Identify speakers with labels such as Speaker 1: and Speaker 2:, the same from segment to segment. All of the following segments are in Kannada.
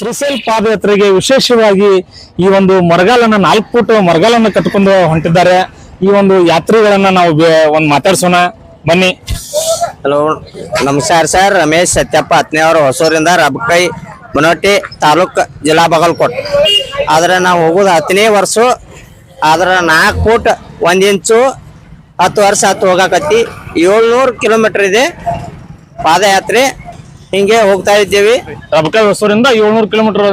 Speaker 1: ಶ್ರೀಶೈಲ್ ಪಾದಯಾತ್ರೆಗೆ ವಿಶೇಷವಾಗಿ ಈ ಒಂದು ಮರಗಾಲನ್ನ ನಾಲ್ಕು ಫುಟ್ ಮರಗಾಲನ್ನ ಕಟ್ಕೊಂಡು ಹೊಂಟಿದ್ದಾರೆ. ಈ ಒಂದು ಯಾತ್ರಿಗಳನ್ನ ನಾವು ಒಂದು ಮಾತಾಡ್ಸೋಣ. ಬನ್ನಿ.
Speaker 2: ಹಲೋ, ನಮಸ್ಕಾರ ಸರ್. ರಮೇಶ್ ಸತ್ಯಪ್ಪ ಹತ್ತನೇ ಅವರು ಹೊಸೂರಿಂದ ರಬಕೈ ಮುನೋಟಿ ತಾಲೂಕ್ ಜಿಲ್ಲಾ ಬಾಗಲಕೋಟ್. ಆದ್ರೆ ನಾವು ಹೋಗೋದು ಹತ್ತನೇ ವರ್ಷ. ಆದ್ರೆ ನಾಲ್ಕು ಫೂಟ್ ಒಂದ್ ಇಂಚು ಹತ್ತು ವರ್ಷ ಹತ್ತು ಹೋಗಾಕತ್ತಿ. ಏಳ್ನೂರು ಕಿಲೋಮೀಟರ್ ಇದೆ ಪಾದಯಾತ್ರೆ. ಹಿಂಗೆ ಹೋಗ್ತಾ ಇದ್ದೀವಿ.
Speaker 1: ರಬಕೈ ಹೊಸೂರಿಂದ ಏಳ್ನೂರು ಕಿಲೋಮೀಟರ್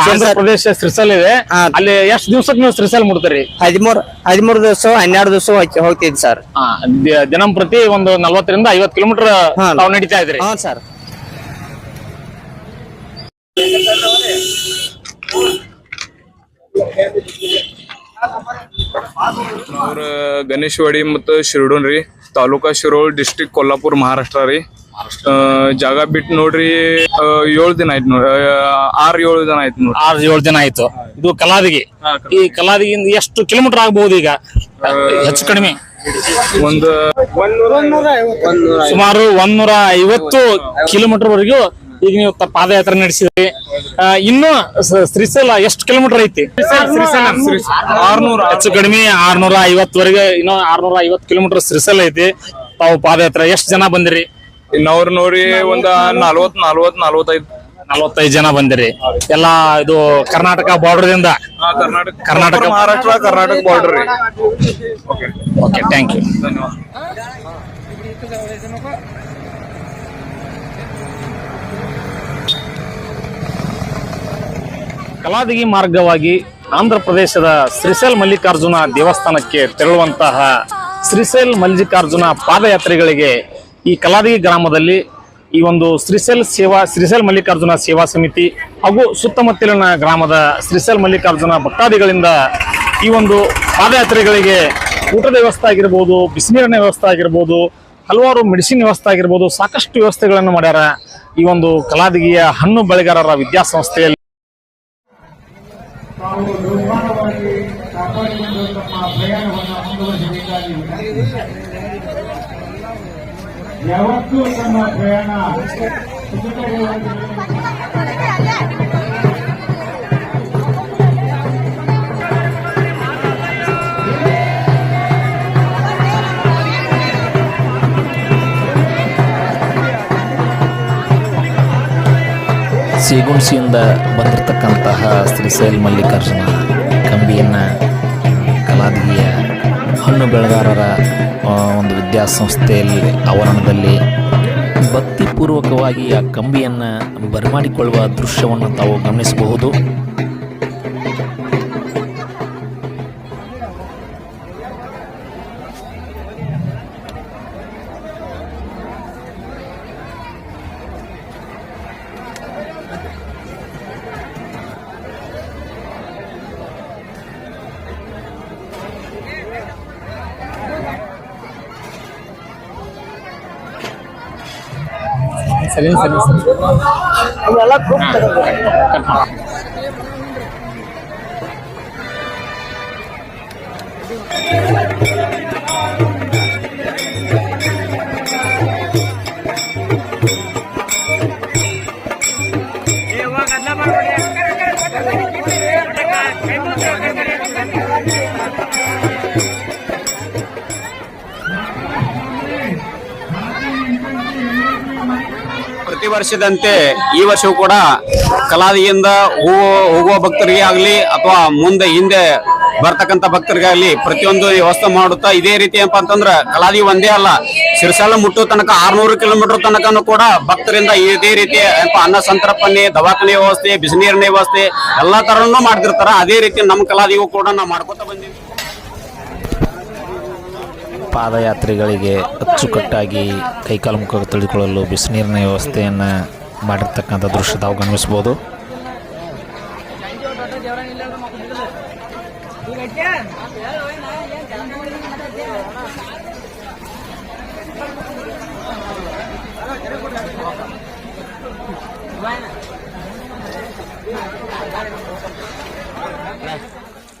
Speaker 1: ಆಂಧ್ರ ಪ್ರದೇಶ ಶ್ರೀಸಲ್ ಇದೆ. ಅಲ್ಲಿ ಎಷ್ಟು ದಿವ್ಸಕ್ಕೆ ನೀವು ಶ್ರೀಸಲ್ ಮುಡ್ತೀರಿ
Speaker 2: ಹದಿಮೂರು ಹದಿಮೂರು ದಿವಸ ಹನ್ನೆರಡು ದಿವಸ ಹೋಗ್ತಿದ್ವಿ ಸರ್.
Speaker 1: ದಿನಂಪ್ರತಿ ಒಂದು ನಲ್ವತ್ತರಿಂದ ಐವತ್ತು ಕಿಲೋಮೀಟರ್ ನಾವು ನಡೀತಾ ಇದ್ರಿ
Speaker 2: ಹಾ ಸರ್.
Speaker 3: ಅವ್ರ ಗಣೇಶವಾಡಿ ಮತ್ತು ಶಿರಡೋನ್ ರೀ. ತಾಲೂಕಾ ಶಿರೋಳ್ ಡಿಸ್ಟಿಕ್ ಕೊಲ್ಲಾಪುರ್ ಮಹಾರಾಷ್ಟ್ರ ರೀ. ಜಾಗ ಬಿಟ್ಟು ನೋಡ್ರಿ ಏಳು ದಿನ ಆಯ್ತು ನೋಡ್ರಿ. ಆರ್ ಏಳು ದಿನ ಆಯ್ತು ನೋಡ್ರಿ.
Speaker 1: ಆರ್ ಏಳು ದಿನ ಆಯ್ತು. ಇದು ಕಲಾದಿಗೆ ಈ ಕಲಾದಿಗಿಂದ ಎಷ್ಟು ಕಿಲೋಮೀಟರ್ ಆಗ್ಬಹುದು ಈಗ? ಹೆಚ್ಚು ಕಡಿಮೆ.
Speaker 3: ಒಂದು
Speaker 1: ಸುಮಾರು ಒಂದೂರ ಐವತ್ತು ಕಿಲೋಮೀಟರ್ ವರೆಗೂ ಈಗ ನೀವು ಪಾದಯಾತ್ರೆ ನಡೆಸಿದ್ರಿ. ಇನ್ನು ಶ್ರೀಸಲ ಶ್ರೀಶೈಲ ಎಷ್ಟು ಕಿಲೋಮೀಟರ್ ಐತಿ? ಆರ್ನೂರ. ಹೆಚ್ಚು ಕಡಿಮೆ ಆರ್ನೂರ ಐವತ್ತುವರೆಗೆ ಇನ್ನೂ ಆರ್ನೂರ ಐವತ್ತು ಕಿಲೋಮೀಟರ್ ಶ್ರೀಸಲ ಐತಿ. ತಾವು ಪಾದಯಾತ್ರೆ ಎಷ್ಟು ಜನ ಬಂದಿರಿ?
Speaker 3: ಇನ್ನವ್ರು ನೋಡಿ ಒಂದ ನಲ್ವತ್ ನಲ್ವತ್ ನಲ್ವತ್ತೈದು.
Speaker 1: ನಲವತ್ತೈದು ಜನ ಬಂದಿರಿ. ಎಲ್ಲಾ ಇದು ಕರ್ನಾಟಕ ಬಾರ್ಡರ್ ದಿಂದ?
Speaker 3: ಕರ್ನಾಟಕ
Speaker 1: ಕರ್ನಾಟಕ
Speaker 3: ಮಹಾರಾಷ್ಟ್ರ ಕರ್ನಾಟಕ ಬಾರ್ಡರ್ ರೀ.
Speaker 1: ಓಕೆ ಥ್ಯಾಂಕ್ ಯು
Speaker 3: ಧನ್ಯವಾದ
Speaker 1: ಕಲಾದಿಗಿ ಮಾರ್ಗವಾಗಿ ಆಂಧ್ರ ಪ್ರದೇಶದ ಶ್ರೀಶೈಲ್ ಮಲ್ಲಿಕಾರ್ಜುನ ದೇವಸ್ಥಾನಕ್ಕೆ ತೆರಳುವಂತಹ ಶ್ರೀಶೈಲ್ ಮಲ್ಲಿಕಾರ್ಜುನ ಪಾದಯಾತ್ರಿಗಳಿಗೆ ಈ ಕಲಾದಿಗಿ ಗ್ರಾಮದಲ್ಲಿ ಈ ಒಂದು ಶ್ರೀಸೆಲ್ ಸೇವಾ ಶ್ರೀಸೆಲ್ ಮಲ್ಲಿಕಾರ್ಜುನ ಸೇವಾ ಸಮಿತಿ ಹಾಗೂ ಸುತ್ತಮುತ್ತಲಿನ ಗ್ರಾಮದ ಶ್ರೀಸೆಲ್ ಮಲ್ಲಿಕಾರ್ಜುನ ಭಕ್ತಾದಿಗಳಿಂದ ಈ ಒಂದು ಪಾದಯಾತ್ರೆಗಳಿಗೆ ಊಟದ ವ್ಯವಸ್ಥೆ ಆಗಿರ್ಬೋದು, ಬಿಸಿನೀರಿನ ವ್ಯವಸ್ಥೆ ಆಗಿರ್ಬೋದು, ಹಲವಾರು ಮೆಡಿಸಿನ್ ವ್ಯವಸ್ಥೆ ಆಗಿರ್ಬೋದು, ಸಾಕಷ್ಟು ವ್ಯವಸ್ಥೆಗಳನ್ನು ಮಾಡ್ಯಾರ ಈ ಒಂದು ಕಲಾದಿಗಿಯ ಹಣ್ಣು ಬೆಳೆಗಾರರ ವಿದ್ಯಾಸಂಸ್ಥೆಯಲ್ಲಿ.
Speaker 4: ತಾವು ಯಾವತ್ತೂ ತಮ್ಮ ಪ್ರಯಾಣ ಸುಖಕರವಾಗಿ
Speaker 5: ಸಿಗುಣ್ಸಿಯಿಂದ ಬಂದಿರತಕ್ಕಂತಹ ಶ್ರೀಶೈಲ್ ಮಲ್ಲಿಕಾರ್ಜುನ ಕಂಬಿಯನ್ನು ಕಲಾದಿಗೆಯ ಹಣ್ಣು ಬೆಳೆಗಾರರ ಒಂದು ವಿದ್ಯಾಸಂಸ್ಥೆಯಲ್ಲಿ ಆವರಣದಲ್ಲಿ ಭಕ್ತಿಪೂರ್ವಕವಾಗಿ ಆ ಕಂಬಿಯನ್ನು ಬರಮಾಡಿಕೊಳ್ಳುವ ದೃಶ್ಯವನ್ನು ತಾವು ಗಮನಿಸಬಹುದು.
Speaker 1: ಸರಿ ಸರಿ ಸರಿ
Speaker 6: ವರ್ಷದಂತೆ ಈ ವರ್ಷವೂ ಕೂಡ ಕಲಾದಿಯಿಂದ ಹೂವು ಹೋಗುವ ಭಕ್ತರಿಗೆ ಆಗಲಿ ಅಥವಾ ಮುಂದೆ, ಹಿಂದೆ ಬರ್ತಕ್ಕಂಥ ಭಕ್ತರಿಗಾಗಲಿ ಪ್ರತಿಯೊಂದು ವ್ಯವಸ್ಥೆ ಮಾಡುತ್ತಾ ಇದೇ ರೀತಿ ಏನಪ್ಪಾ ಅಂತಂದ್ರೆ ಕಲಾದಿ ಒಂದೇ ಅಲ್ಲ ಶಿರ್ಸಾಲ ಮುಟ್ಟೋ ತನಕ ಆರ್ನೂರು ಕಿಲೋಮೀಟರ್ ತನಕನೂ ಕೂಡ ಭಕ್ತರಿಂದ ಇದೇ ರೀತಿ ಅನ್ನ ಸಂತರ್ಪಣೆ, ದವಾಖಾನೆ ವ್ಯವಸ್ಥೆ, ಬಿಸಿನೀರಿನ ವ್ಯವಸ್ಥೆ, ಎಲ್ಲಾ ತರನು ಮಾಡ್ತಿರ್ತಾರ. ಅದೇ ರೀತಿ ನಮ್ಮ ಕಲಾದಿಗೂ ಕೂಡ ನಾವು ಮಾಡ್ಕೊತ ಬಂದಿವಿ.
Speaker 5: ಪಾದಯಾತ್ರಿಗಳಿಗೆ ಅಚ್ಚುಕಟ್ಟಾಗಿ ಕೈಕಾಲು ಮುಖ ತೊಳೆದುಕೊಳ್ಳಲು ಬಿಸಿನೀರಿನ ವ್ಯವಸ್ಥೆಯನ್ನು ಮಾಡಿರ್ತಕ್ಕಂಥ ದೃಶ್ಯ ತಾವು ಗಮನಿಸ್ಬೋದು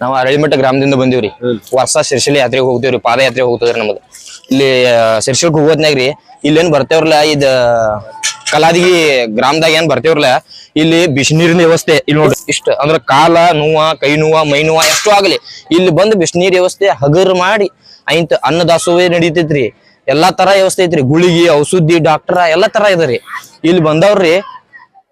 Speaker 7: ನಾವು ಅರಳಿಮಠ ಗ್ರಾಮದಿಂದ ಬಂದಿವ್ರಿ. ವರ್ಷ ಶಿರ್ಶಿಲಿ ಯಾತ್ರೆಗೆ ಹೋಗ್ತೇವ್ರಿ ಪಾದಯಾತ್ರೆ ಹೋಗ್ತದ್ರಿ ನಮ್ದು. ಇಲ್ಲಿ ಶಿರ್ಶಿಲ್ಕ್ ಹೋಗೋದ್ನಾಗ ರೀ ಇಲ್ಲೇನ್ ಬರ್ತೇವ್ರಲ್ಲ ಇದ ಕಲಾದಿಗಿ ಗ್ರಾಮದಾಗ ಏನ್ ಬರ್ತೇವ್ರಲ್ಲ ಇಲ್ಲಿ ಬಿಸಿನೀರಿನ ವ್ಯವಸ್ಥೆ ಇಲ್ಲಿ ನೋಡ್ರಿ. ಇಷ್ಟ ಅಂದ್ರ ಕಾಲ ನೋವ ಕೈ ನೋವ ಮೈ ನೋವ ಎಷ್ಟು ಆಗಲಿ. ಇಲ್ಲಿ ಬಂದು ಬಿಸಿನೀರ್ ವ್ಯವಸ್ಥೆ ಹಗರ್ ಮಾಡಿ ಐಂತ ಅನ್ನದಾಸೋಹ ನಡೀತೈತ್ರಿ. ಎಲ್ಲಾ ತರ ವ್ಯವಸ್ಥೆ ಐತ್ರಿ. ಗುಳಿಗಿ ಔಷಧಿ ಡಾಕ್ಟರ್ ಎಲ್ಲಾ ತರ ಇದರಿ. ಇಲ್ಲಿ ಬಂದವ್ರಿ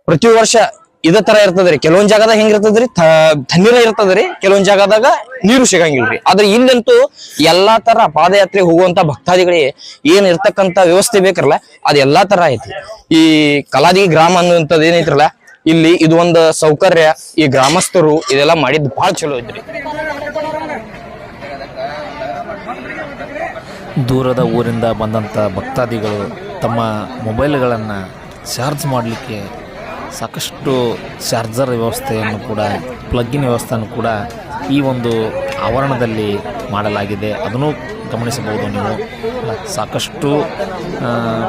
Speaker 7: ಪ್ರತಿ ವರ್ಷ ಇದ ತರ ಇರ್ತದ್ರಿ. ಕೆಲವೊಂದ್ ಜಾಗದಾಗ ಹೆಂಗ್ ಇರ್ತದ್ರಿ? ಥ- ತಣ್ಣೀರ ಇರ್ತದ್ರಿ. ಕೆಲವೊಂದ್ ಜಾಗದಾಗ ನೀರು ಸಿಗಂಗಿಲ್ರಿ ಆದ್ರೆ ಇಲ್ಲಂತೂ ಎಲ್ಲಾ ತರ ಪಾದಯಾತ್ರೆ ಹೋಗುವಂತ ಭಕ್ತಾದಿಗಳಿಗೆ ಏನ್ ಇರ್ತಕ್ಕಂತ ವ್ಯವಸ್ಥೆ ಬೇಕಲ್ಲ ಅದ ಎಲ್ಲಾ ತರ ಐತಿ ಈ ಕಲಾದಿ ಗ್ರಾಮ ಅನ್ನುವಂಥದ್ದು ಏನೈತ್ರಲ್ಲ, ಇಲ್ಲಿ ಇದು ಒಂದು ಸೌಕರ್ಯ, ಈ ಗ್ರಾಮಸ್ಥರು ಇದೆಲ್ಲ ಮಾಡಿದ್ ಬಹಳ ಚಲೋ ಐತ್ರಿ.
Speaker 5: ದೂರದ ಊರಿಂದ ಬಂದಂಥ ಭಕ್ತಾದಿಗಳು ತಮ್ಮ ಮೊಬೈಲ್ಗಳನ್ನ ಚಾರ್ಜ್ ಮಾಡಲಿಕ್ಕೆ ಸಾಕಷ್ಟು ಚಾರ್ಜರ್ ವ್ಯವಸ್ಥೆಯನ್ನು ಕೂಡ ಪ್ಲಗ್ಗಿನ ವ್ಯವಸ್ಥೆಯನ್ನು ಕೂಡ ಈ ಒಂದು ಆವರಣದಲ್ಲಿ ಮಾಡಲಾಗಿದೆ. ಅದನ್ನು ಗಮನಿಸಬಹುದು ನೀವು. ಸಾಕಷ್ಟು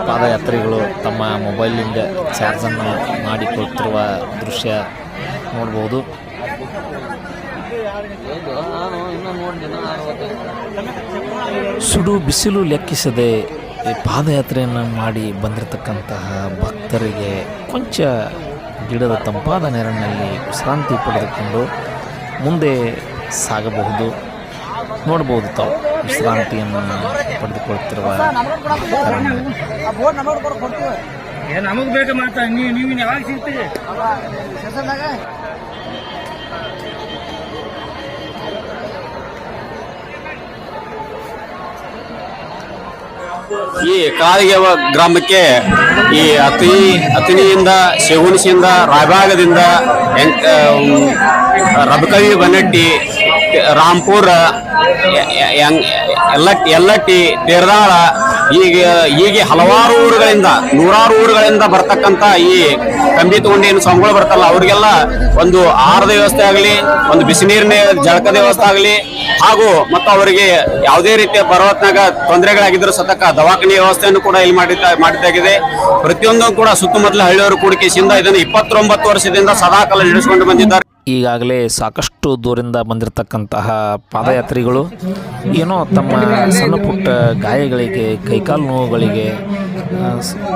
Speaker 5: ಪಾದಯಾತ್ರಿಗಳು ತಮ್ಮ ಮೊಬೈಲಿಂದ ಚಾರ್ಜನ್ನು ಮಾಡಿಕೊಳ್ತಿರುವ ದೃಶ್ಯ ನೋಡ್ಬೋದು. ಸುಡು ಬಿಸಿಲು ಲೆಕ್ಕಿಸದೆ ಪಾದಯಾತ್ರೆಯನ್ನು ಮಾಡಿ ಬಂದಿರತಕ್ಕಂತಹ ಭಕ್ತರಿಗೆ ಕೊಂಚ ಗಿಡದ ತಂಪಾದ ನೆರಳಿನಲ್ಲಿ ವಿಶ್ರಾಂತಿ ಪಡೆದುಕೊಂಡು ಮುಂದೆ ಸಾಗಬಹುದು. ನೋಡಬಹುದು ತಾವು ವಿಶ್ರಾಂತಿಯನ್ನು ಪಡೆದುಕೊಳ್ಳುತ್ತಿರುವ
Speaker 1: ನಮಗೆ ಬೇಕಾ ಬೇಕು ಮಾತಾ ನೀವು ನೀವು ಯಾವಾಗ ಸಿಗ್ತೀರಿ?
Speaker 6: ಈ ಕಾಳಿಗೆವ ಗ್ರಾಮಕ್ಕೆ ಈ ಅತಿ ಅತಿನಿಯಿಂದ ಶಗುಣಿಸಿಯಿಂದ ರಾಯಭಾಗದಿಂದ ರಬಕವಿ ಬನಟ್ಟಿ ರಾಂಪುರ ಎಲ್ಲಟ್ಟಿ ತೇರದಾಳ ಹೀಗೆ ಈಗ ಹಲವಾರು ಊರುಗಳಿಂದ, ನೂರಾರು ಊರುಗಳಿಂದ ಬರ್ತಕ್ಕಂತ ಈ ಕಂಬಿ ತಗೊಂಡು ಏನು ಸ್ವಾಮಿಗಳು ಬರ್ತಾರಲ್ಲ, ಅವರಿಗೆಲ್ಲ ಒಂದು ಆಹಾರದ ವ್ಯವಸ್ಥೆ ಆಗಲಿ, ಒಂದು ಬಿಸಿ ನೀರಿನ ಜಳಕದ ವ್ಯವಸ್ಥೆ ಆಗಲಿ, ಹಾಗೂ ಮತ್ತು ಅವರಿಗೆ ಯಾವುದೇ ರೀತಿಯ ಪರ್ವತ್ನಾಗ ತೊಂದರೆಗಳಾಗಿದ್ರು ಸತಕ ದವಾಖಾನೆ ವ್ಯವಸ್ಥೆಯನ್ನು ಕೂಡ ಇಲ್ಲಿ ಮಾಡಿದ ಮಾಡಿದ್ದಾಗಿದೆ. ಪ್ರತಿಯೊಂದು ಕೂಡ ಸುತ್ತಮುತ್ತಲ ಹಳ್ಳಿಯವರು ಕೂಡಿಕೆಯಿಂದ ಇದನ್ನು ಇಪ್ಪತ್ತೊಂಬತ್ತು ವರ್ಷದಿಂದ ಸದಾಕಾಲ ನಡೆಸಿಕೊಂಡು ಬಂದಿದ್ದಾರೆ.
Speaker 5: ಈಗಾಗಲೇ ಸಾಕಷ್ಟು ದೂರಿಂದ ಬಂದಿರತಕ್ಕಂತಹ ಪಾದಯಾತ್ರಿಗಳು ಏನೋ ತಮ್ಮ ಸಣ್ಣ ಪುಟ್ಟ ಗಾಯಗಳಿಗೆ, ಕೈಕಾಲು ನೋವುಗಳಿಗೆ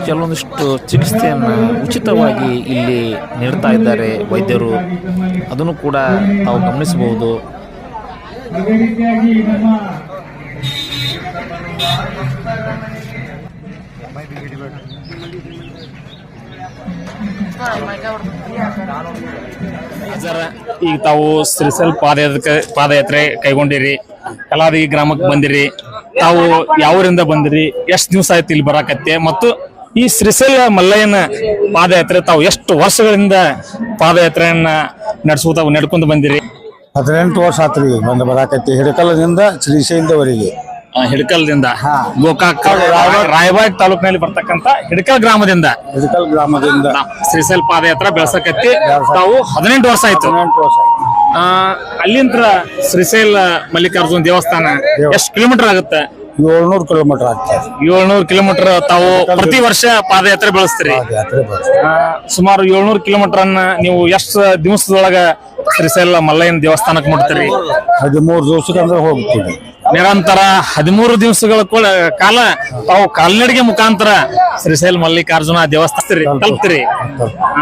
Speaker 5: ಕೆಲವೊಂದಿಷ್ಟು ಚಿಕಿತ್ಸೆಯನ್ನು ಉಚಿತವಾಗಿ ಇಲ್ಲಿ ನೀಡ್ತಾ ಇದ್ದಾರೆ ವೈದ್ಯರು. ಅದನ್ನು ಕೂಡ ನಾವು ಗಮನಿಸಬಹುದು.
Speaker 1: ಸರ್ ಈಗ ತಾವು ಶ್ರೀಸಲ್ ಪಾದಯಾತ್ರೆ ಪಾದಯಾತ್ರೆ ಕೈಗೊಂಡಿರಿ. ಕಲಾದಿ ಗ್ರಾಮಕ್ಕೆ ಬಂದಿರಿ. ತಾವು ಯಾವೂರಿಂದ ಬಂದಿರಿ? ಎಷ್ಟು ದಿವಸ ಆಯ್ತು ಇಲ್ಲಿ ಬರಾಕತ್ತೆ? ಮತ್ತು ಈ ಸಿರಿಸಲ್ ಮಲ್ಲಯ್ಯನ ಪಾದಯಾತ್ರೆ ತಾವು ಎಷ್ಟು ವರ್ಷಗಳಿಂದ ಪಾದಯಾತ್ರೆಯನ್ನ ನಡೆಸುತ್ತಾ ನಡ್ಕೊಂಡು ಬಂದಿರಿ?
Speaker 8: ಹದಿನೆಂಟು ವರ್ಷ ಆತ್ರಿ ಬಂದು ಬರಾಕತ್ತಿ. ಹಿಡಕಲದಿಂದ ಶ್ರೀಶೈಲದವರೆಗೆ.
Speaker 1: ಹಿಡ್ಕಲ್ದಿಂದ. ಗೋಕಾಕ್ ರಾಯಬಾಗ್ ತಾಲೂಕಿನಲ್ಲಿ ಬರ್ತಕ್ಕಂತ ಹಿಡ್ಕಲ್ ಗ್ರಾಮದಿಂದ.
Speaker 8: ಹಿಡಕಲ್ ಗ್ರಾಮದಿಂದ.
Speaker 1: ಶ್ರೀಶೈಲ್ ಪಾದಯಾತ್ರೆ ಬೆಳಸಕತ್ತಿ ತಾವು ಹದಿನೆಂಟು ವರ್ಷ ಆಯ್ತು. ಅಲ್ಲಿಂದ ಶ್ರೀಶೈಲ ಮಲ್ಲಿಕಾರ್ಜುನ್ ದೇವಸ್ಥಾನ ಎಷ್ಟು ಕಿಲೋಮೀಟರ್ ಆಗುತ್ತೆ?
Speaker 8: ಏಳ್ನೂರು ಕಿಲೋಮೀಟರ್ ಆಗ್ತದೆ
Speaker 1: ಏಳ್ನೂರು ಕಿಲೋಮೀಟರ್ ತಾವು ಪ್ರತಿ ವರ್ಷ ಪಾದಯಾತ್ರೆ ಬೆಳೆಸ್ತೀರಿ. ಸುಮಾರು ಏಳ್ನೂರು ಕಿಲೋಮೀಟರ್ ಅನ್ನ ನೀವು ಎಷ್ಟು ದಿವಸದೊಳಗ ಶ್ರೀಶೈಲ ಮಲ್ಲಯ್ಯನ ದೇವಸ್ಥಾನಕ್ಕೆ ಮುಟ್ತೀರಿ?
Speaker 8: ಹದಿಮೂರು ದಿವಸಕ್ಕೆ ಅಂದ್ರೆ ಹೋಗ್ತೀವಿ.
Speaker 1: ನಿರಂತರ ಹದಿಮೂರು ದಿವಸಗಳ ಕೂಡ- ಕಾಲ ತಾವು ಕಾಲ್ನಡಿಗೆ ಮುಖಾಂತರ ಶ್ರೀಶೈಲ ಮಲ್ಲಿಕಾರ್ಜುನ ದೇವಸ್ಥಾನ ತಲುಪ್ತೀರಿ.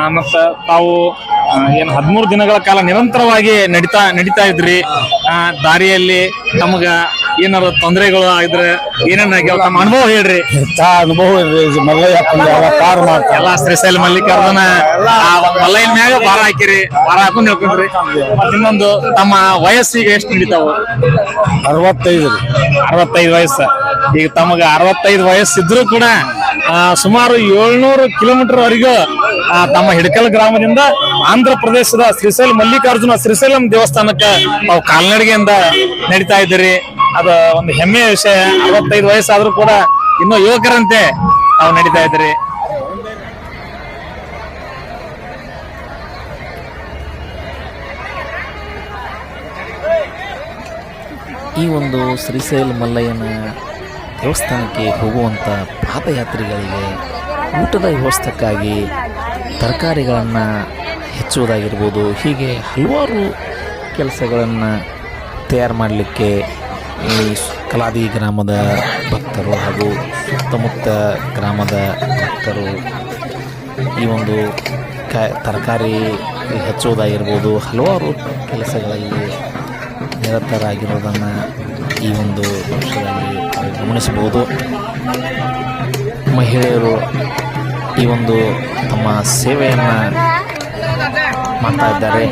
Speaker 1: ಮತ್ತ ತಾವು ಏನು ಹದಿಮೂರು ದಿನಗಳ ಕಾಲ ನಿರಂತರವಾಗಿ ನಡೀತಾ ನಡೀತಾ ಇದ್ರಿ. ಆ, ದಾರಿಯಲ್ಲಿ ನಮಗ ಏನಾರ ತೊಂದರೆಗಳು ಆಗಿದ್ರೆ ಏನೇನ ಆಗ್ಯಾವ ತಮ್ಮ ಅನುಭವ ಹೇಳ್ರಿ.
Speaker 8: ಅನುಭವ ಕಾರ್
Speaker 1: ಎಲ್ಲಾ ಶ್ರೀಶೈಲ ಮಲ್ಲಿಕಾರ್ಜುನ ಆ ಮಲ್ಲಯ್ಯನ ಮ್ಯಾಗ ಭಾರ ಹಾಕಿರಿ ಭಾರ ಹಾಕೊಂಡು ಹೇಳ್ಕೊಂಡ್ರಿ. ಇನ್ನೊಂದು ತಮ್ಮ ವಯಸ್ಸಿಗೆ ಎಷ್ಟು ನಡೀತಾವ?
Speaker 8: ಅರವತ್ತೈದು ರೀ
Speaker 1: ಅರವತ್ತೈದು ವಯಸ್ಸು. ಈಗ ತಮಗ ಅರವತ್ತೈದು ವಯಸ್ಸಿದ್ರು ಕೂಡ ಸುಮಾರು ಏಳ್ನೂರು ಕಿಲೋಮೀಟರ್ ವರೆಗೂ ತಮ್ಮ ಹಿಡಕಲ್ ಗ್ರಾಮದಿಂದ ಆಂಧ್ರ ಪ್ರದೇಶದ ಶ್ರೀಶೈಲ, ಮಲ್ಲಿಕಾರ್ಜುನ ಶ್ರೀಶೈಲಂ ದೇವಸ್ಥಾನಕ್ಕೆ ನಾವು ಕಾಲ್ನಡಿಗೆಯಿಂದ ನಡೀತಾ ಇದ್ದೀರಿ. ಅದು ಒಂದು ಹೆಮ್ಮೆಯ ವಿಷಯ. ಅರವತ್ತೈದು ವಯಸ್ಸಾದ್ರೂ ಕೂಡ ಇನ್ನೂ ಯುವಕರಂತೆ ನಾವು ನಡೀತಾ ಇದ್ದೀರಿ.
Speaker 5: ಈ ಒಂದು ಶ್ರೀಶೈಲ ಮಲ್ಲಯ್ಯನ ದೇವಸ್ಥಾನಕ್ಕೆ ಹೋಗುವಂಥ ಪಾದಯಾತ್ರಿಗಳಿಗೆ ಊಟದ ವ್ಯವಸ್ಥೆಗಾಗಿ ತರಕಾರಿಗಳನ್ನು ಹೆಚ್ಚುವುದಾಗಿರ್ಬೋದು, ಹೀಗೆ ಹಲವಾರು ಕೆಲಸಗಳನ್ನು ತಯಾರು ಮಾಡಲಿಕ್ಕೆ ಈ ಕಲಾದಿ ಗ್ರಾಮದ ಭಕ್ತರು ಹಾಗೂ ಸುತ್ತಮುತ್ತ ಗ್ರಾಮದ ಭಕ್ತರು ಈ ಒಂದು ಕ, ತರಕಾರಿ ಹೆಚ್ಚುವುದಾಗಿರ್ಬೋದು, ಹಲವಾರು ಕೆಲಸಗಳಲ್ಲಿ ನಿರತರಾಗಿರೋದನ್ನು ಈ ಒಂದು ವರ್ಷದಲ್ಲಿ ಗಮನಿಸಬಹುದು. ಮಹಿಳೆಯರು ಈ ಒಂದು ತಮ್ಮ ಸೇವೆಯನ್ನು ಮಾಡ್ತಾ ಇದ್ದಾರೆ.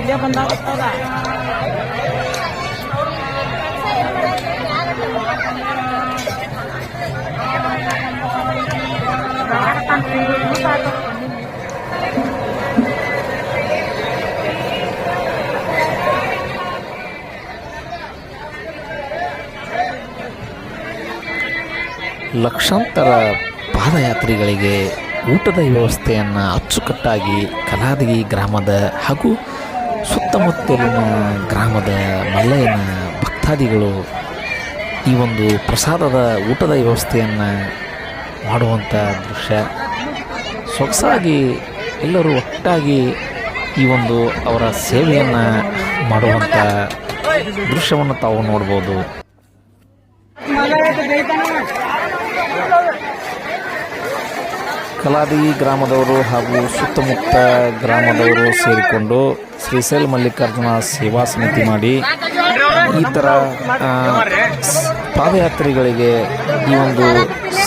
Speaker 5: ಲಕ್ಷಾಂತರ ಪಾದಯಾತ್ರಿಗಳಿಗೆ ಊಟದ ವ್ಯವಸ್ಥೆಯನ್ನು ಅಚ್ಚುಕಟ್ಟಾಗಿ ಕಲಾದಗಿ ಗ್ರಾಮದ ಹಾಗೂ ಸುತ್ತಮುತ್ತಲಿನ ಗ್ರಾಮದ ಮಲ್ಲಯ್ಯನ ಭಕ್ತಾದಿಗಳು ಈ ಒಂದು ಪ್ರಸಾದದ ಊಟದ ವ್ಯವಸ್ಥೆಯನ್ನು ಮಾಡುವಂಥ ದೃಶ್ಯ. ಸೊಗಸಾಗಿ ಎಲ್ಲರೂ ಒಟ್ಟಾಗಿ ಈ ಒಂದು ಅವರ ಸೇವೆಯನ್ನು ಮಾಡುವಂಥ ದೃಶ್ಯವನ್ನು ತಾವು ನೋಡ್ಬೋದು. ಕಲಾದಿ ಗ್ರಾಮದವರು ಹಾಗೂ ಸುತ್ತಮುತ್ತ ಗ್ರಾಮದವರು ಸೇರಿಕೊಂಡು ಶ್ರೀಶೈಲ ಮಲ್ಲಿಕಾರ್ಜುನ ಸೇವಾ ಸಮಿತಿ ಮಾಡಿ ಈ ಥರ ಪಾದಯಾತ್ರಿಗಳಿಗೆ ಈ ಒಂದು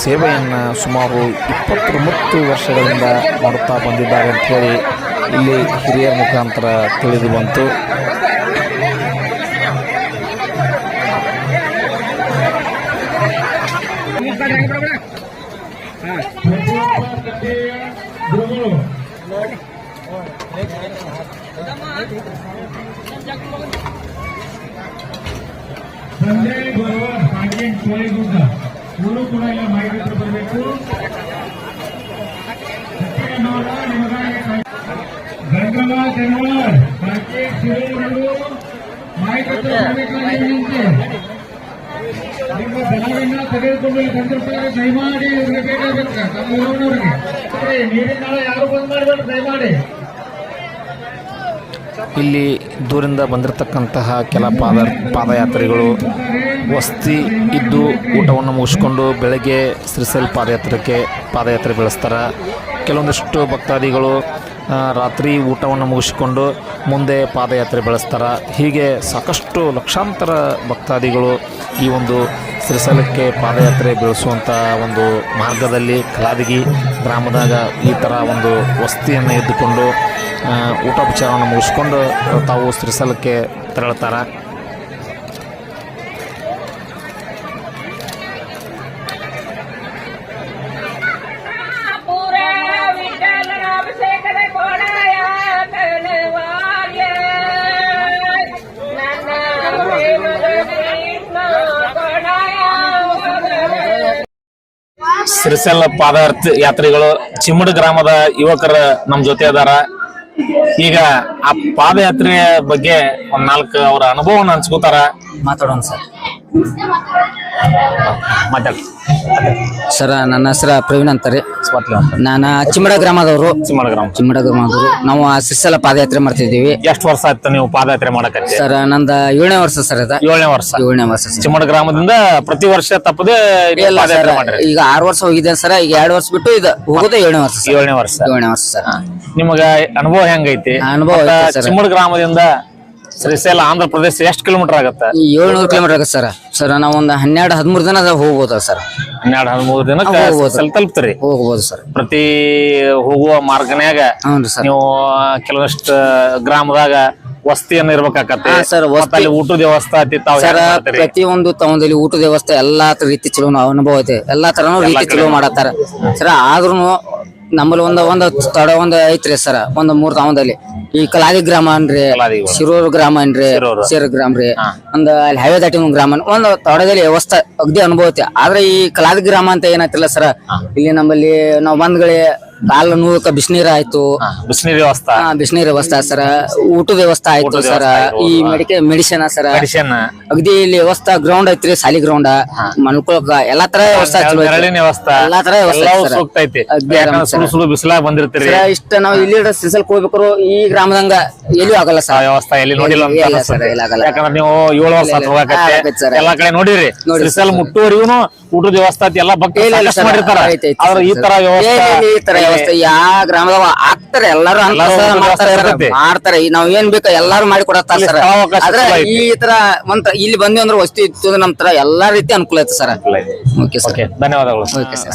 Speaker 5: ಸೇವೆಯನ್ನು ಸುಮಾರು ಇಪ್ಪತ್ತೊಂಬತ್ತು ವರ್ಷಗಳಿಂದ ಮಾಡುತ್ತಾ ಬಂದಿದ್ದಾರೆ ಅಂತ ಹೇಳಿ ಇಲ್ಲಿ ಹಿರಿಯರ ಮುಖಾಂತರ ತಿಳಿದು ಬಂತು.
Speaker 4: ಗುರುಗಳು ಸಂಜೆ ಬರುವ ಸಾಂಗೇನ್ ಸೋಳಿಗುಡ್ಡ ಇವರು ಕೂಡ ಇಲ್ಲ ಮಾಹಿತಿ ಹತ್ರ ಬರಬೇಕು ಸತ್ಯನಗೌಡ ನಿಮಗಾಗಿ ಗಂಗಮ್ಮ ಜನವರ್ ಸಾಂಗೇನ್ ಶಿರೂರು ಮಾಹಿತಿ ಹತ್ರ ಬರಬೇಕಾಗಿ ವಿನಂತಿ ನಿಮ್ಮ ತೆಗೆದುಕೊಂಡು ಬಂದಿರ್ತಾರೆ ದಯಮಾಡಿ ಇವ್ರಿಗೆ ನಮ್ಮ ನೀರಿನ ಯಾರು ಬಂದ್ ಮಾಡಬೇಡ ದಯಮಾಡಿ.
Speaker 5: ಇಲ್ಲಿ ದೂರಿಂದ ಬಂದಿರತಕ್ಕಂತಹ ಕೆಲ ಪಾದ ಪಾದಯಾತ್ರಿಗಳು ವಸ್ತಿ ಇದ್ದು ಊಟವನ್ನು ಮುಗಿಸ್ಕೊಂಡು ಬೆಳಗ್ಗೆ ಶ್ರೀಶೈಲ ಪಾದಯಾತ್ರೆಗೆ ಪಾದಯಾತ್ರೆ ಬೆಳೆಸ್ತಾರೆ. ಕೆಲವೊಂದಿಷ್ಟು ಭಕ್ತಾದಿಗಳು ರಾತ್ರಿ ಊಟವನ್ನು ಮುಗಿಸಿಕೊಂಡು ಮುಂದೆ ಪಾದಯಾತ್ರೆ ಬೆಳೆಸ್ತಾರೆ. ಹೀಗೆ ಸಾಕಷ್ಟು ಲಕ್ಷಾಂತರ ಭಕ್ತಾದಿಗಳು ಈ ಒಂದು ಶ್ರೀಶೈಲಕ್ಕೆ ಪಾದಯಾತ್ರೆ ಬೆಳೆಸುವಂಥ ಒಂದು ಮಾರ್ಗದಲ್ಲಿ ಕಲಾದಗಿ ಗ್ರಾಮದಾಗ ಈ ಥರ ಒಂದು ವಸ್ತಿಯನ್ನು ಎದ್ದುಕೊಂಡು ಊಟೋಪಚಾರವನ್ನು ಮುಗಿಸ್ಕೊಂಡು, ತಾವು ಶ್ರೀಶೈಲಕ್ಕೆ ತೆರಳುತ್ತಾರೆ
Speaker 1: ಸಿರಿಸೆಲ್ ಪಾದಾರ್ಥ ಯಾತ್ರಿಗಳು ಚಿಮ್ಮಡ ಗ್ರಾಮದ ಯುವಕರು ನಮ್ಮ ಜೊತೆ ಅದಾರ. ಈಗ ಆ ಪಾದಯಾತ್ರೆಯ ಬಗ್ಗೆ ಒಂದ್ ನಾಲ್ಕು ಅವರ ಅನುಭವವನ್ನು ಹಂಚ್ಕೋತಾರ.
Speaker 2: ಮಾತಾಡೋಣ ಸರ್.
Speaker 1: ಮಾತಾಡಿ.
Speaker 2: ಸರ್ ನನ್ನ ಹೆಸರು ಪ್ರವೀಣ್ ಅಂತಾರೆ ನಾನು ಚಿಮ್ಮಡ ಗ್ರಾಮದವರು.
Speaker 1: ಚಿಮ್ಮಡ ಗ್ರಾಮ.
Speaker 2: ಚಿಮ್ಮಡ ಗ್ರಾಮದವರು. ನಾವು ಆ ಸಿರ್ಸಲ ಪಾದಯಾತ್ರೆ ಮಾಡ್ತಿದ್ದೀವಿ.
Speaker 1: ಎಷ್ಟು ವರ್ಷ ಆಯ್ತು ನೀವು ಪಾದಯಾತ್ರೆ ಮಾಡಕ್ಕೆ
Speaker 2: ಸರ್ ನಂದ ಏಳನೇ ವರ್ಷ ಸರ್ ಅದ.
Speaker 1: ಏಳನೇ ವರ್ಷ.
Speaker 2: ಏಳನೇ ವರ್ಷ
Speaker 1: ಚಿಮ್ಮಡ ಗ್ರಾಮದಿಂದ ಪ್ರತಿ ವರ್ಷ ತಪ್ಪದೇ
Speaker 2: ಈಗ ಆರು ವರ್ಷ ಹೋಗಿದೆ ಸರ್ ಈಗ ಎರಡು ವರ್ಷ ಬಿಟ್ಟು ಇದು ಹೋಗೋದೇ ಏಳನೇ ವರ್ಷ
Speaker 1: ಏಳನೇ ವರ್ಷ.
Speaker 2: ಏಳನೇ ವರ್ಷ ಸರ್.
Speaker 1: ನಿಮಗ ಅನುಭವ ಹೆಂಗೈತಿ?
Speaker 2: ಅನುಭವ
Speaker 1: ಚಿಮ್ಮಡ ಗ್ರಾಮದಿಂದ ಶ್ರೀಶೈಲ ಆಂಧ್ರ ಪ್ರದೇಶ ಎಷ್ಟು ಕಿಲೋಮೀಟರ್ ಆಗುತ್ತೆ?
Speaker 2: ಏಳ್ನೂರು ಕಿಲೋಮೀಟರ್ ಆಗುತ್ತೆ ಸರ್. ಸರ್ ನಾವು ಒಂದು ಹನ್ನೆರಡು ಹದಿಮೂರು ದಿನ ಹೋಗ್ಬೋದ ಸರ್?
Speaker 1: ಹನ್ನೆರಡು ಹದಿಮೂರು ದಿನಕ್ಕೆ
Speaker 2: ಹೋಗ್ಬೋದು.
Speaker 1: ಶ್ರೀಶೈಲ ತಲುಪ್ತೀರಿ?
Speaker 2: ಹೋಗ್ಬೋದು ಸರ್.
Speaker 1: ಪ್ರತಿ ಹೋಗುವ ಮಾರ್ಗನ್ಯಾಗ
Speaker 2: ಹ್ಞೂ ಸರ್.
Speaker 1: ನೀವು ಕೆಲವಷ್ಟು ಗ್ರಾಮದಾಗ ವಸ್ತಿಯನ್ನ ಇರ್ಬೇಕಾಕತ್ತೆ.
Speaker 2: ಹಾ, ಸರ್, ವಸ್ತಿ-
Speaker 1: ಮತ್ತ್ ಅಲ್ಲಿ ಊಟದ ವ್ಯವಸ್ಥೆ ತಾವ್
Speaker 2: ಸರ್
Speaker 1: ಮಾಡ್ತೀರಿ?
Speaker 2: ಪ್ರತಿಯೊಂದು ತಗೊಂಡಲ್ಲಿ ಊಟದ ವ್ಯವಸ್ಥೆ ಎಲ್ಲಾ ರೀತಿ ಚಲೋ ನಾವು ಅನುಭವ ಐತೆ. ಎಲ್ಲಾ ತರನು ರೀತಿ ಚಲೋ ಮಾಡತ್ತಾರ. ಸರ್ ಆದ್ರೂ ನಮ್ಮಲ್ಲಿ ಒಂದ ಒಂದ್ ತಡ ಒಂದ್ ಐತ್ರಿ ಸರ್ ಒಂದ್ ಮೂರ್ ತಾವಂದಲ್ಲಿ. ಈ ಕಲಾದಿ ಗ್ರಾಮ ಅನ್ರಿ
Speaker 1: ಕಲಾದಿ ಗ್ರಾಮ.
Speaker 2: ಶಿರೂರು ಗ್ರಾಮ ಅನ್ರಿ
Speaker 1: ಶಿರೂರು.
Speaker 2: ಶಿರ ಗ್ರಾಮ ರೀ. ಒಂದ್ ಅಲ್ಲಿ ಹೈವೇ ದಾಟಿ ಒಂದ್ ಗ್ರಾಮ ಒಂದ್ ತೋಟದಲ್ಲಿ ವ್ಯವಸ್ಥೆ ಅಗ್ದಿ ಅನುಭವ ಐತಿ. ಆದ್ರೆ ಈ ಕಲಾದಿ ಗ್ರಾಮ ಅಂತ ಏನಾಯ್ತಿಲ್ಲ ಸರ್? ಇಲ್ಲಿ ನಮ್ಮಲ್ಲಿ ನಾವ್ ಬಂದ್ಗಳಿ ಕಾಲ ನೂಕ ಬಿಸಿನೀರ್ ಆಯ್ತು.
Speaker 1: ಬಿಸಿನೀರ್ ವ್ಯವಸ್ಥೆ.
Speaker 2: ಬಿಸಿನೀರ್ ವ್ಯವಸ್ಥೆ ಸರ. ಊಟದ ವ್ಯವಸ್ಥೆ ಆಯ್ತು ಸರ. ಈ. ಮೆಡಿಕೆ ಮೆಡಿಸಿನ್ ಸರ.
Speaker 1: ಮೆಡಿಸಿನ್
Speaker 2: ಅಗದಿ ಇಲ್ಲಿ ವ್ಯವಸ್ಥೆ ಗ್ರೌಂಡ್ ಐತ್ರಿ ಸಾಲಿ ಗ್ರೌಂಡ್ ಮನ್ಕೊಳಕ ಎಲ್ಲಾ ತರ ವ್ಯವಸ್ಥೆ ಚಲೋ
Speaker 1: ವ್ಯವಸ್ಥೆ.
Speaker 2: ಎಲ್ಲಾ ತರ ವ್ಯವಸ್ಥೆ
Speaker 1: ಬಿಸಿಲಾಗ ಬಂದಿರ್ತೀರಿ
Speaker 2: ಇಷ್ಟ ನಾವು ಇಲ್ಲಿ ಸಿಸಲ್ ಹೋಗ್ಬೇಕಾರು ಈ ಗ್ರಾಮದಂಗ ಎಲ್ಲೂ ಆಗಲ್ಲ ಸರ್.
Speaker 1: ವ್ಯವಸ್ಥೆ ಎಲ್ಲಿ ನೋಡಿಲ್ಲ. ಯಾಕಂದ್ರೆ ನೀವು ಏಳು ವರ್ಷ. ಎಲ್ಲಾ ಕಡೆ ನೋಡಿರಿ. ಸಿಸಲ್ ಮುಟ್ಟುವರಿಗೂ ಊಟದ ವ್ಯವಸ್ಥೆ ಎಲ್ಲಾ ಸಾಕಷ್ಟು ಮಾಡಿರ್ತಾರ. ಈ ತರ ವ್ಯವಸ್ಥೆ
Speaker 2: ವ್ಯವಸ್ಥೆ ಯಾ ಗ್ರಾಮದವ ಆಗ್ತಾರೆ ಎಲ್ಲಾರು ಅಂತ ಮಾಡ್ತಾರೆ ನಾವ್ ಏನ್ ಬೇಕು ಎಲ್ಲಾರು ಮಾಡಿ ಕೊಡತ್ತಾರ ಸರ್. ಆದ್ರೆ ಈ ತರ ಒಂದ್ ಇಲ್ಲಿ ಬಂದ್ವಿ ಅಂದ್ರೆ ವಸ್ತು ಇತ್ತು ಅಂದ್ರೆ ನಮ್ ತರ ಎಲ್ಲಾ ರೀತಿ ಅನುಕೂಲ ಐತೆ ಸರ್. Okay sir.
Speaker 1: ಓಕೆ ಧನ್ಯವಾದಗಳು.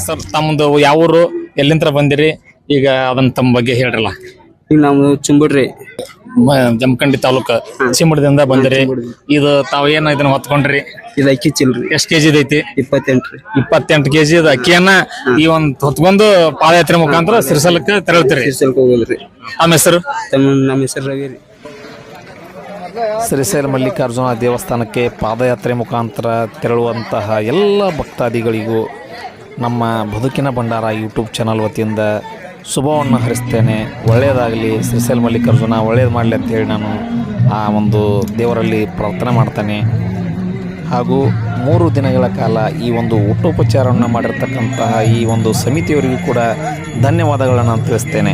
Speaker 1: ಸರ್. ತಮ್ಮದು ಯಾವ ಊರು ಎಲ್ಲಿಂದ ಬಂದಿರಿ? ಈಗ ಅದನ್ನ ತಮ್ಮ ಬಗ್ಗೆ ಹೇಳ್ರಲ್ಲ.
Speaker 2: ಈಗ ನಾವು ಚುಂಬುಡ್ರಿ.
Speaker 1: ಜಮಖಂಡಿ ತಾಲೂಕು ಸಿಮಡದಿಂದ ಬಂದಿರಿ. ಇದು ತಾವ್ ಏನ ಇದನ್ನ ಹೊತ್ಕೊಂಡ್ರಿ?
Speaker 2: ಇದು ಅಕ್ಕಿ ಚಿಲ್ರಿ.
Speaker 1: ಎಷ್ಟ್ ಕೆಜಿ ಐತಿ?
Speaker 2: ಇಪ್ಪತ್ತೆಂಟ್ರಿ.
Speaker 1: ಇಪ್ಪತ್ತೆಂಟು ಕೆಜಿ ಅಕ್ಕಿಯನ್ನ ಈ ಒಂದ್ ಹೊತ್ಕೊಂಡು ಪಾದಯಾತ್ರೆ ಮುಖಾಂತರ ಸಿರಿಸಲಕ್ಕೆ ತೆರಳ್ತೀರಿ.
Speaker 2: ಹೋಗಲ್ರಿ.
Speaker 1: ನಮ್ಮ ಹೆಸರು?
Speaker 2: ತಮ್ಮ ನಮ್ಮ ಹೆಸರು ರವಿ ರೀ.
Speaker 5: ಶ್ರೀಶೈಲ ಮಲ್ಲಿಕಾರ್ಜುನ ದೇವಸ್ಥಾನಕ್ಕೆ ಪಾದಯಾತ್ರೆ ಮುಖಾಂತರ ತೆರಳುವಂತಹ ಎಲ್ಲ ಭಕ್ತಾದಿಗಳಿಗೂ ನಮ್ಮ ಬದುಕಿನ ಭಂಡಾರ ಯೂಟ್ಯೂಬ್ ಚಾನಲ್ ವತಿಯಿಂದ ಶುಭವನ್ನು ಹರಿಸ್ತೇನೆ. ಒಳ್ಳೆಯದಾಗಲಿ, ಶ್ರೀಶೈಲ ಮಲ್ಲಿಕಾರ್ಜುನ, ಒಳ್ಳೇದು ಮಾಡಲಿ ಅಂತೇಳಿ ನಾನು ಆ ಒಂದು ದೇವರಲ್ಲಿ ಪ್ರಾರ್ಥನೆ ಮಾಡ್ತೇನೆ. ಹಾಗೂ ಮೂರು ದಿನಗಳ ಕಾಲ ಈ ಒಂದು ಊಟೋಪಚಾರವನ್ನು ಮಾಡಿರ್ತಕ್ಕಂತಹ ಈ ಒಂದು ಸಮಿತಿಯವರಿಗೂ ಕೂಡ ಧನ್ಯವಾದಗಳನ್ನು ತಿಳಿಸ್ತೇನೆ.